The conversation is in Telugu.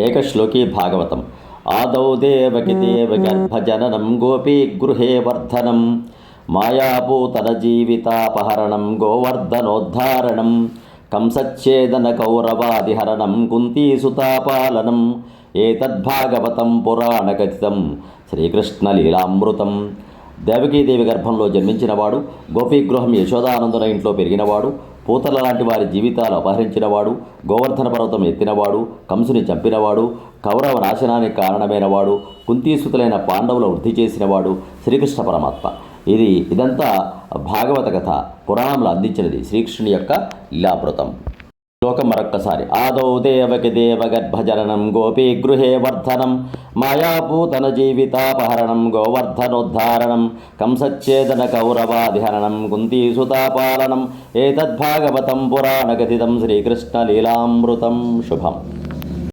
ఏకశ్లోకి భాగవతం. ఆదౌ దేవకి దేవగర్భజననం గోపీ గృహే వర్ధనం. మాయాభూతన జీవితాపహరణం గోవర్ధనోద్ధారణం. కంసచ్ఛేదన కౌరవాదిహరణం కుంతీసుతాపాలనం. ఏతద్భాగవతం పురాణకథితం శ్రీకృష్ణలీలామృతం. దేవకీదేవి గర్భంలో జన్మించినవాడు గోపీగృహం యశోదానందున ఇంట్లో పెరిగినవాడు పూతల లాంటి వారి జీవితాలు అపహరించినవాడు గోవర్ధన పర్వతం ఎత్తినవాడు కంసుని చంపినవాడు కౌరవ నాశనానికి కారణమైనవాడు కుంతీసుతులైన పాండవుల వృద్ధి చేసినవాడు శ్రీకృష్ణ పరమాత్మ. ఇది ఇదంతా భాగవత కథ. పురాణంలో అందించినది శ్రీకృష్ణుని యొక్క లీలామృతం. శ్లోకం మరొక్కసారి ఆదౌ దేవకి దేవగర్భజననం గోపీ గృహే వర్ధనం మాయాపూతన జీవితాపహరణం గోవర్ధనోద్ధారణం కంసచ్చేదన కౌరవాధిహరణం కుంతీసుతాపాలనం ఏతద్భాగవతం పురాణకథితం శ్రీకృష్ణలీలామృతం. శుభం.